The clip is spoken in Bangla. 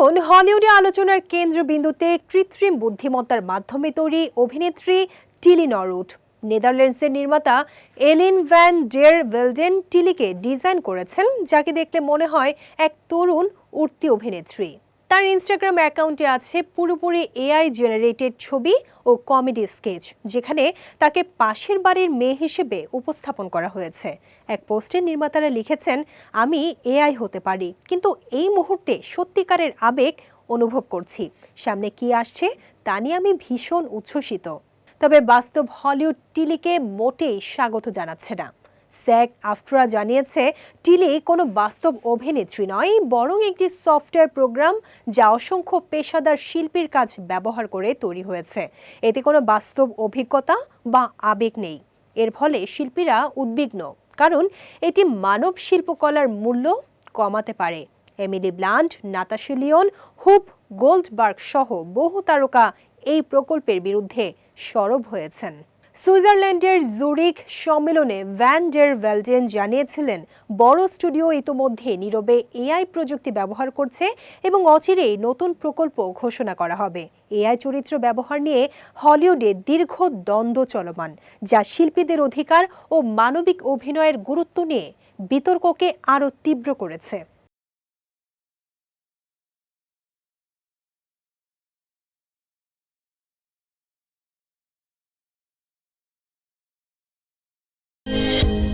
এখন হলিউডে আলোচনার কেন্দ্রবিন্দুতে কৃত্রিম বুদ্ধিমত্তার মাধ্যমে তৈরি অভিনেত্রী টিলি নরউড নেদারল্যান্ডসের নির্মাতা এলিন ভ্যান ডের ভেলডেন টিলিকে ডিজাইন করেছেন, যাকে দেখলে মনে হয় এক তরুণ, উঠতি অভিনেত্রী। তার ইনস্টাগ্রাম অ্যাকাউন্টে আছে পুরোপুরি এআই জেনারেটেড ছবি ও কমেডি স্কেচ যেখানে তাকে পাশের বাড়ির মেয়ে হিসেবে উপস্থাপন করা হয়েছে। এক পোস্টে নির্মাতারা লিখেছেন, আমি এআই হতে পারি, কিন্তু এই মুহূর্তে সত্যিকারের আবেগ অনুভব করছি। সামনে কি আসছে তা নিয়ে আমি ভীষণ উচ্ছ্বসিত। তবে বাস্তব হলিউড টিলিকে মোটেই স্বাগত জানাচ্ছে না। স্যাক আফট্রা জানিয়েছে, টিলি কোনো বাস্তব অভিনেত্রী নয়, বরং একটি সফটওয়্যার প্রোগ্রাম যা অসংখ্য পেশাদার শিল্পীর কাজ ব্যবহার করে তৈরি হয়েছে। এতে কোনো বাস্তব অভিজ্ঞতা বা আবেগ নেই। এর ফলে শিল্পীরা উদ্বিগ্ন, কারণ এটি মানব শিল্পকলার মূল্য কমাতে পারে। Emily Blunt, Natasha Lyonne, Whoopi Goldberg সহ বহু তারকা এই প্রকল্পের বিরুদ্ধে সরব হয়েছেন। সুইজারল্যান্ডের জুরিক সম্মেলনে ভ্যান ডের ভেলডেন জানিয়েছিলেন, বড় স্টুডিও ইতোমধ্যে নীরবে এআই প্রযুক্তি ব্যবহার করছে এবং অচিরেই নতুন প্রকল্প ঘোষণা করা হবে। এআই চরিত্র ব্যবহার নিয়ে হলিউডে দীর্ঘ দ্বন্দ্ব চলমান, যা শিল্পীদের অধিকার ও মানবিক অভিনয়ের গুরুত্ব নিয়ে বিতর্ককে আরও তীব্র করেছে। 嗯。